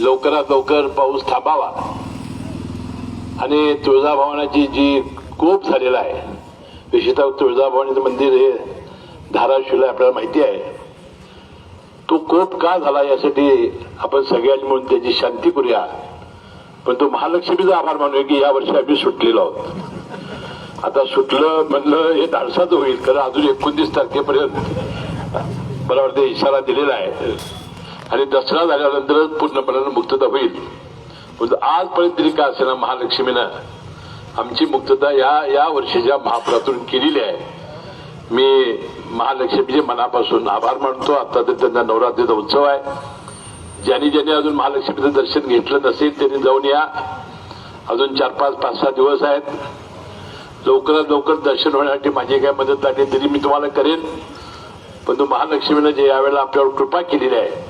लवकरात लवकर पाऊस थांबावा. आणि तुळजाभवानाची जी कोप झालेला आहे विशेषतः तुळजाभवानीचं मंदिर हे धाराशिवला आपल्याला माहिती आहे तो कोप का झाला यासाठी आपण सगळ्यांनी म्हणून त्याची शांती करूया. पण तो महालक्ष्मीचा आभार मानूया की या वर्षी आम्ही सुटलेलो आहोत. आता सुटलं म्हणलं हे धाडसाच होईल कारण अजून एकोणतीस तारखेपर्यंत मला वाटतं इशारा दिलेला आहे. आणि दसरा झाल्यानंतरच पूर्णपणानं मुक्तता होईल. पण आजपर्यंत तरी का असेना महालक्ष्मीनं आमची मुक्तता या या वर्षीच्या महापुरातून केलेली आहे. मी महालक्ष्मीचे म्हणजे मनापासून आभार मानतो. आता तर त्यांचा नवरात्रीचा उत्सव आहे. ज्यांनी ज्यांनी अजून महालक्ष्मीचं दर्शन घेतलं नसेल त्यांनी जाऊन या. अजून चार पाच पाच सहा दिवस आहेत. लवकरात लवकर दर्शन होण्यासाठी माझी काय मदत लागली तरी मी तुम्हाला करेन. पण महालक्ष्मीनं जे यावेळेला आपल्यावर कृपा केलेली आहे